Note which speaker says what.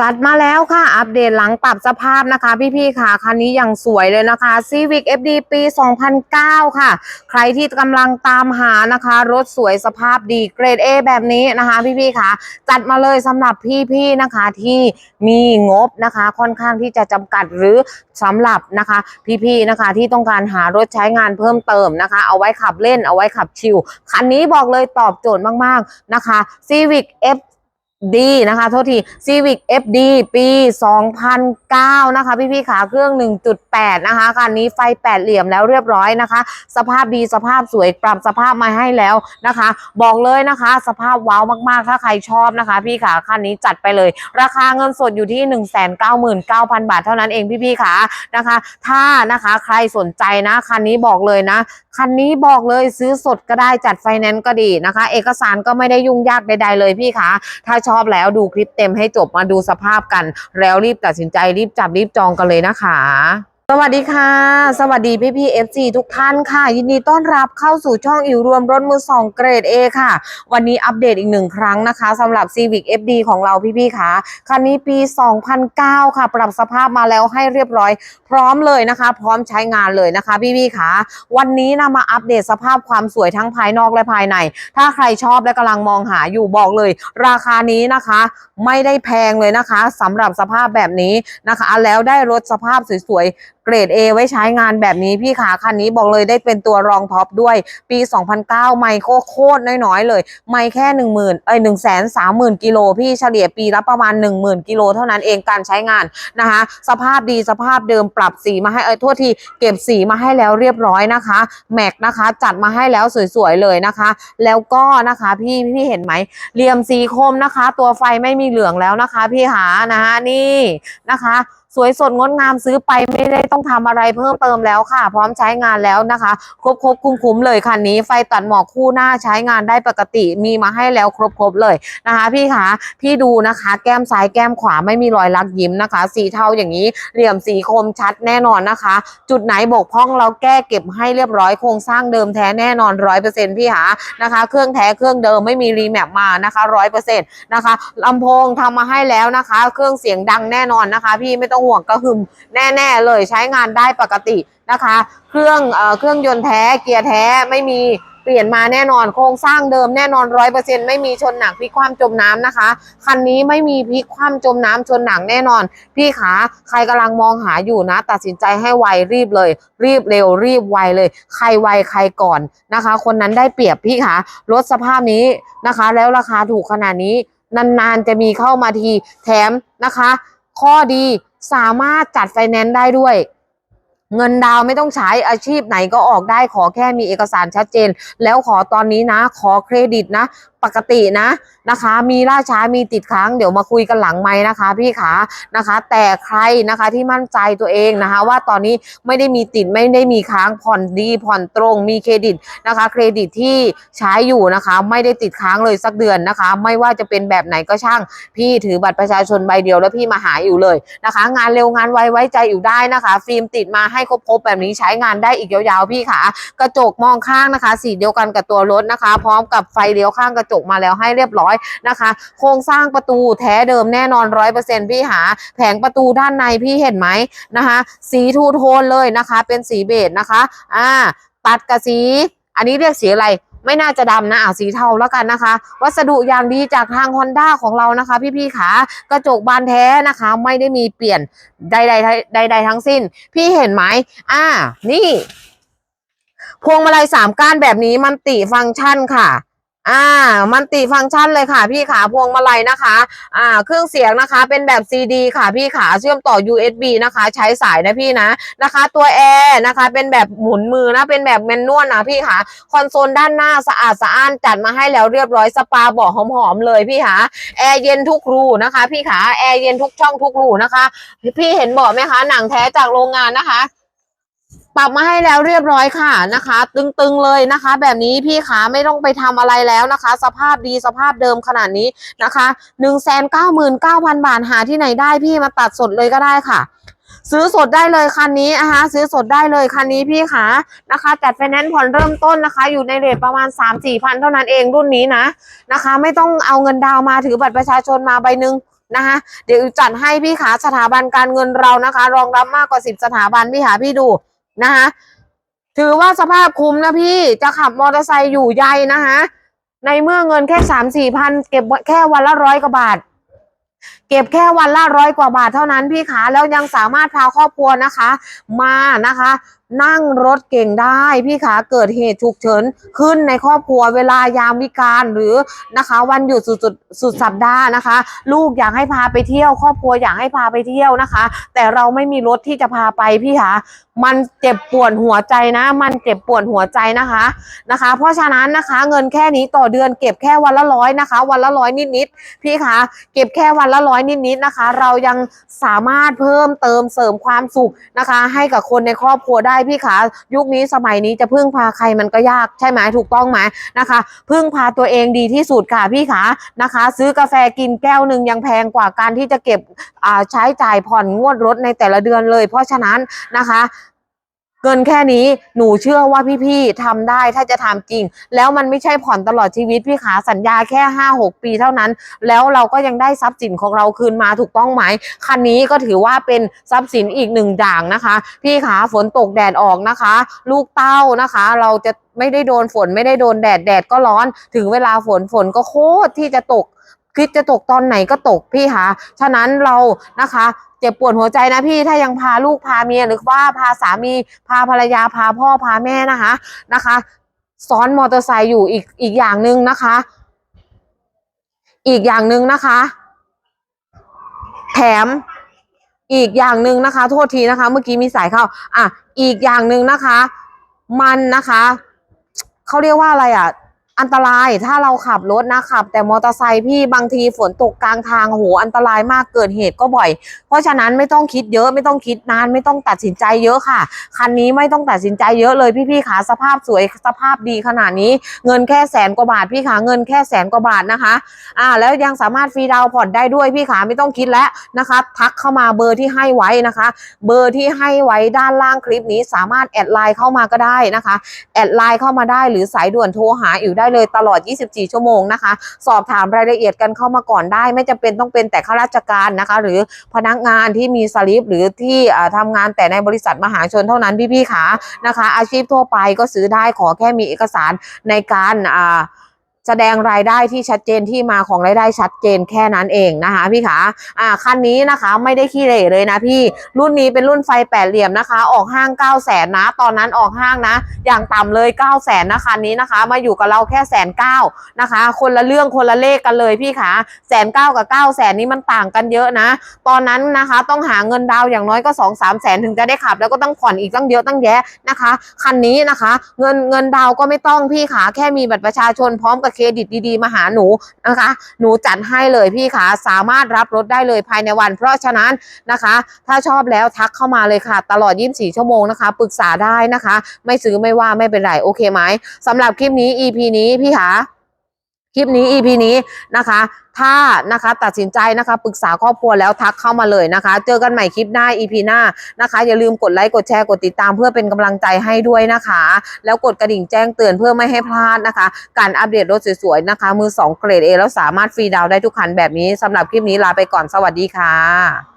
Speaker 1: จัดมาแล้วค่ะ อัปเดตหลังปรับสภาพนะคะ พี่ๆค่ะ คันนี้อยังสวยเลยนะคะ Civic FD ปี 2009 ค่ะ ใครที่กำลังตามหานะคะ รถสวยสภาพดีเกรด A แบบนี้นะคะ พี่ๆค่ะ จัดมาเลยสำหรับพี่ๆนะคะที่มีงบนะคะ ค่อนข้างที่จะจำกัดหรือสำหรับนะคะ พี่ๆนะคะที่ต้องการหารถใช้งานเพิ่มเติมนะคะ เอาไว้ขับเล่นเอาไว้ขับชิลคันนี้บอกเลยตอบโจทย์มากๆนะคะ Civic F ดีนะคะ โทษที Civic FD ปี 2009 นะคะ พี่ๆขาเครื่อง 1.8 นะคะคันนี้ไฟ8เหลี่ยมแล้วเรียบร้อยนะคะ สภาพดีสภาพสวยปรับสภาพมาให้แล้วนะคะ บอกเลยนะคะ สภาพว้าวมากๆ ถ้าใครชอบนะคะ พี่ขาคันนี้จัดไปเลย ราคาเงินสดอยู่ที่ 199,000 บาทเท่านั้นเองพี่ๆขานะคะ ถ้านะคะใครสนใจนะคันนี้บอกเลยนะ คันนี้บอกเลยซื้อสดก็ได้จัดไฟแนนซ์ก็ดีนะคะ เอกสารก็ไม่ได้ยุ่งยากใดๆเลยพี่คะถ้าชอบแล้วดูคลิปเต็มให้จบมาดูสภาพกัน แล้วรีบตัดสินใจรีบจับรีบจองกันเลยนะคะ สวัสดีค่ะ สวัสดีพี่พี่เอฟซีทุกท่านค่ะ ยินดีต้อนรับเข้าสู่ช่องอิวรวมรถมือสองเกรด A ค่ะ วันนี้อัปเดตอีกหนึ่งครั้งนะคะสำหรับ Civic FD ของเราพี่พี่ค่ะ คันนี้ปี 2009 ค่ะ ปรับสภาพมาแล้วให้เรียบร้อย พร้อมเลยนะคะ พร้อมใช้งานเลยนะคะ พี่พี่ค่ะ วันนี้นะมาอัปเดตสภาพความสวยทั้งภายนอกและภายใน ถ้าใครชอบและกำลังมองหาอยู่บอกเลย ราคานี้นะคะ ไม่ได้แพงเลยนะคะสำหรับสภาพแบบนี้นะคะ แล้วได้รถสภาพสวย เกรด A ไว้ใช้งานแบบนี้พี่ขาคันนี้บอกเลยได้เป็นตัวรองท็อปด้วยปี 2009 ไมค์โคโคตรน้อยๆ เลย ไม่แค่ 1 0,000เอ้ย1 3 0 0 0 0 กิโลพี่เฉลี่ยปีละประมาณ 10,000 กิโลเท่านั้นเองการใช้งานนะคะสภาพดีสภาพเดิมปรับสีมาให้เอ้ยโทษทีเก็บสีมาให้แล้วเรียบร้อยนะคะแม็กนะคะจัดมาให้แล้วสวยๆเลยนะคะ แล้วก็นะคะพี่พี่เห็นไหมเหลี่ยมสีคมนะคะ ตัวไฟไม่มีเหลืองแล้วนะคะ พี่หานะคะนี่นะคะ สวยสดงดงามซื้อไปไม่ได้ต้องทำอะไรเพิ่มเติมแล้วค่ะ พร้อมใช้งานแล้วนะคะ ครบครบคุ้มคุ้มเลยคันนี้ ไฟตัดหมอกคู่หน้าใช้งานได้ปกติมีมาให้แล้วครบครบเลยนะคะ พี่คะพี่ดูนะคะ แก้มซ้ายแก้มขวาไม่มีรอยลักยิ้มนะคะ สีเทาอย่างนี้เหลี่ยมสีคมชัดแน่นอนนะคะ จุดไหนบกพร่องเราแก้เก็บให้เรียบร้อยโครงสร้างเดิมแท้แน่นอนร้อยเปอร์เซ็นต์พี่หานะคะ เครื่องแท้เครื่องเดิมไม่มีรีแมปมานะคะร้อยเปอร์เซ็นต์นะคะลำโพงทำมาให้แล้วนะคะ เครื่องเสียงดังแน่นอนนะคะ พี่ไม่ต้องวงกระหึ่มแน่ๆเลยใช้งานได้ปกตินะคะ เครื่องเอ่อเครื่องยนต์แท้เกียร์แท้ไม่มีเปลี่ยนมาแน่นอนโครงสร้างเดิมแน่นอนร้อยเปอร์เซ็นไม่มีชนหนักพลิกคว่ำจมน้ำนะคะ คันนี้ไม่มีพลิกคว่ำจมน้ำชนหนักแน่นอน พี่ขาใครกำลังมองหาอยู่นะ ตัดสินใจให้ไวรีบเลย รีบเร็วรีบไวเลย ใครไวใครก่อนนะคะ คนนั้นได้เปรียบพี่ขารถสภาพนี้นะคะ แล้วราคาถูกขนาดนี้นานๆจะมีเข้ามาทีแถมนะคะ ข้อดีสามารถจัดไฟแนนซ์ได้ด้วย เงินดาวไม่ต้องใช้อาชีพไหนก็ออกได้ขอแค่มีเอกสารชัดเจน แล้วขอตอนนี้นะ ขอเครดิตนะ ปกตินะนะคะ มีล่าช้ามีติดค้างเดี๋ยวมาคุยกันหลังไม้นะคะ พี่ขานะคะ แต่ใครนะคะที่มั่นใจตัวเองนะคะ ว่าตอนนี้ไม่ได้มีติดไม่ได้มีค้างผ่อนดีผ่อนตรงมีเครดิตนะคะ เครดิตที่ใช้อยู่นะคะ ไม่ได้ติดค้างเลยสักเดือนนะคะ ไม่ว่าจะเป็นแบบไหนก็ช่าง พี่ถือบัตรประชาชนใบเดียวแล้วพี่มาหาอยู่เลยนะคะ งานเร็วงานไวไว้ใจอยู่ได้นะคะ ฟิล์มติดมาให้ครบๆแบบนี้ใช้งานได้อีกยาวๆพี่ขากระจกมองข้างนะคะ สีเดียวกันกับตัวรถนะคะ พร้อมกับไฟเลี้ยวข้างกระจกมาแล้วให้เรียบร้อยนะคะ โครงสร้างประตูแท้เดิมแน่นอนร้อยเปอร์เซ็นพี่หา แผงประตูด้านในพี่เห็นไหมนะคะ สีทูโทนเลยนะคะ เป็นสีเบจนะคะอ่าตัดกับสี อันนี้เรียกสีอะไรไม่น่าจะดำนะอ่าสีเทาแล้วกันนะคะ วัสดุอย่างดีจากทาง Honda ของเรานะคะ พี่ๆขากระจกบานแท้นะคะ ไม่ได้มีเปลี่ยนใดๆใด ๆ ทั้งสิ้น พี่เห็นไหมอ่า นี่ พวงมาลัยสามก้านแบบนี้มันติฟังก์ชันค่ะ อ่า มันติฟังก์ชันเลยค่ะ พี่ขาพวงมาลัยนะคะ อ่า เครื่องเสียงนะคะ เป็นแบบ CD ค่ะพี่ขาเชื่อมต่อ USB นะคะ ใช้สายนะพี่นะนะคะ ตัวแอร์นะคะ เป็นแบบหมุนมือนะ เป็นแบบแมนนวลนะพี่ขาคอนโซลด้านหน้าสะอาดสะอ้านจัดมาให้แล้วเรียบร้อยสปาบาะหอมๆเลยพี่ขาแอร์เย็นทุกรูนะคะ พี่ขาแอร์เย็นทุกช่องทุกรูนะคะ พี่เห็นบาะไหมคะหนังแท้จากโรงงานนะคะ ปรับมาให้แล้วเรียบร้อยค่ะนะคะ ตึงๆเลยนะคะ แบบนี้พี่ขาไม่ต้องไปทำอะไรแล้วนะคะ สภาพดีสภาพเดิมขนาดนี้นะคะหนึ่งแสนเก้าหมื่นเก้าพันบาทหาที่ไหนได้พี่มาตัดสดเลยก็ได้ค่ะ ซื้อสดได้เลยคันนี้นะคะซื้อสดได้เลยคันนี้พี่ขานะคะ จัดไฟแนนซ์ผ่อนเริ่มต้นนะคะ อยู่ในเรทประมาณ 3 4 0 0พันเท่านั้นเองรุ่นนี้นะนะคะ ไม่ต้องเอาเงินดาวมาถือบัตรประชาชนมาใบหนึ่งนะคะเดี๋ยวจัดให้พี่ขาสถาบันการเงินเรานะคะ รองรับมากกว่า 10 สถาบันพี่หาพี่ดู นะคะถือว่าสภาพคุ้มนะพี่จะขับมอเตอร์ไซค์อยู่ใยนะคะในเมื่อเงินแค่สามสี่พันเก็บแค่วันละร้อยกว่าบาท เก็บแค่วันละร้อยกว่าบาทเท่านั้นพี่ขาแล้วยังสามารถพาครอบครัวนะคะ มานะคะ นั่งรถเก่งได้พี่ขาเกิดเหตุฉุกเฉินขึ้นในครอบครัวเวลายามวิการหรือนะคะ วันหยุดสุดสุดสุดสัปดาห์นะคะ ลูกอยากให้พาไปเที่ยว ครอบครัวอยากให้พาไปเที่ยวนะคะ แต่เราไม่มีรถที่จะพาไปพี่ขามันเจ็บปวดหัวใจนะ มันเจ็บปวดหัวใจนะคะนะคะ เพราะฉะนั้นนะคะ เงินแค่นี้ต่อเดือนเก็บแค่วันละร้อยนะคะ วันละร้อยนิดๆพี่คะเก็บแค่วันละร้อยนิดๆนะคะ เรายังสามารถเพิ่มเติมเสริมความสุขนะคะ ให้กับคนในครอบครัวได้พี่ขายุคนี้สมัยนี้จะพึ่งพาใครมันก็ยากใช่ไหมถูกต้องไหมนะคะ พึ่งพาตัวเองดีที่สุดค่ะพี่ขานะคะ ซื้อกาแฟกินแก้วหนึ่งยังแพงกว่าการที่จะเก็บใช้จ่ายผ่อนงวดรถในแต่ละเดือนเลย เพราะฉะนั้นนะคะ เงินแค่นี้หนูเชื่อว่าพี่ๆทำได้ถ้าจะทำจริง แล้วมันไม่ใช่ผ่อนตลอดชีวิตพี่ขาสัญญาแค่ห้าหกปีเท่านั้น แล้วเราก็ยังได้ทรัพย์สินของเราคืนมาถูกต้องไหมคันนี้ก็ถือว่าเป็นทรัพย์สินอีกหนึ่งอย่างนะคะ พี่ขาฝนตกแดดออกนะคะ ลูกเต้านะคะ เราจะไม่ได้โดนฝนไม่ได้โดนแดดแดดก็ร้อน ถึงเวลาฝนฝนก็โคตรที่จะตก คิดจะตกตอนไหนก็ตกพี่คะฉะนั้นเรานะคะเจ็บปวดหัวใจนะพี่ถ้ายังพาลูกพาเมียหรือว่าพาสามีพาภรรยาพาพ่อพาแม่นะคะนะคะ ซ้อนมอเตอร์ไซค์อยู่อีกอีกอย่างหนึ่งนะคะ อีกอย่างหนึ่งนะคะ แถมอีกอย่างหนึ่งนะคะ โทษทีนะคะ เมื่อกี้มีสายเข้า อะ อีกอย่างหนึ่งนะคะ มันนะคะเขาเรียกว่าอะไรอะ อันตรายถ้าเราขับรถนะขับ แต่มอเตอร์ไซค์พี่บางทีฝนตกกลางทางโหอันตรายมากเกิดเหตุก็บ่อย เพราะฉะนั้นไม่ต้องคิดเยอะไม่ต้องคิดนานไม่ต้องตัดสินใจเยอะค่ะ คันนี้ไม่ต้องตัดสินใจเยอะเลยพี่ๆขาสภาพสวยสภาพดีขนาดนี้ เงินแค่แสนกว่าบาทพี่ขาเงินแค่แสนกว่าบาทนะคะ อ่า แล้วยังสามารถฟรีดาวน์ผ่อนได้ด้วยพี่ขาไม่ต้องคิดแล้วนะคะทักเข้ามาเบอร์ที่ให้ไว้นะคะ เบอร์ที่ให้ไว้ด้านล่างคลิปนี้สามารถแอดไลน์เข้ามาก็ได้นะคะแอดไลน์เข้ามาได้หรือสายด่วนโทรหาอิ๋วได้ได้เลยตลอด 24 ชั่วโมงนะคะ สอบถามรายละเอียดกันเข้ามาก่อนได้ ไม่จำเป็นต้องเป็นแต่ข้าราชการนะคะ หรือพนักงานที่มีสลิปหรือที่ทำทำงานแต่ในบริษัทมหาชนเท่านั้นพี่ๆขานะคะ อาชีพทั่วไปก็ซื้อได้ขอแค่มีเอกสารในการอ่า แสดงรายได้ที่ชัดเจนที่มาของรายได้ชัดเจนแค่นั้นเองนะคะพี่ขาอ่าคันนี้นะคะไม่ได้ขี้เหร่เลยนะพี่รุ่นนี้เป็นรุ่นไฟแปดเหลี่ยมนะคะ ออกห้าง9 0 0แสนนะ ตอนนั้นออกห้างนะ อย่างต่ำเลย9 0 0แสนนะคันนี้นะคะ มาอยู่กับเราแค่แสนเก้านะคะ คนละเรื่องคนละเลขกันเลยพี่ขาแสนเก้ากับ9 0 0แสนนี้มันต่างกันเยอะนะ ตอนนั้นนะคะต้องหาเงินดาวอย่างน้อยก็2 3แสนถึงจะได้ขับ แล้วก็ต้องผ่อนอีกตั้งเยอะตั้งแยะนะคะคันนี้นะคะ เงินเงินดาวก็ไม่ต้องพี่ขาแค่มีบัตรประชาชนพร้อมกับเครดิตดีๆ มาหาหนูนะคะ หนูจัดให้เลยพี่ขาสามารถรับรถได้เลยภายในวัน เพราะฉะนั้นนะคะ ถ้าชอบแล้วทักเข้ามาเลยค่ะ ตลอด 24 ชั่วโมงนะคะปรึกษาได้นะคะ ไม่ซื้อไม่ว่าไม่เป็นไรโอเคไหมสำหรับคลิปนี้ EP นี้พี่ขา คลิปนี้ EP นี้นะคะ ถ้านะคะตัดสินใจนะคะปรึกษาครอบครัวแล้วทักเข้ามาเลยนะคะ เจอกันใหม่คลิปหน้า EP หน้านะคะ อย่าลืมกดไลค์กดแชร์กดติดตามเพื่อเป็นกำลังใจให้ด้วยนะคะ แล้วกดกระดิ่งแจ้งเตือนเพื่อไม่ให้พลาดนะคะ การอัปเดตรถสวยๆนะคะ มือ 2 เกรด A แล้วสามารถฟรีดาวน์ได้ทุกคันแบบนี้สำหรับคลิปนี้ลาไปก่อนสวัสดีค่ะ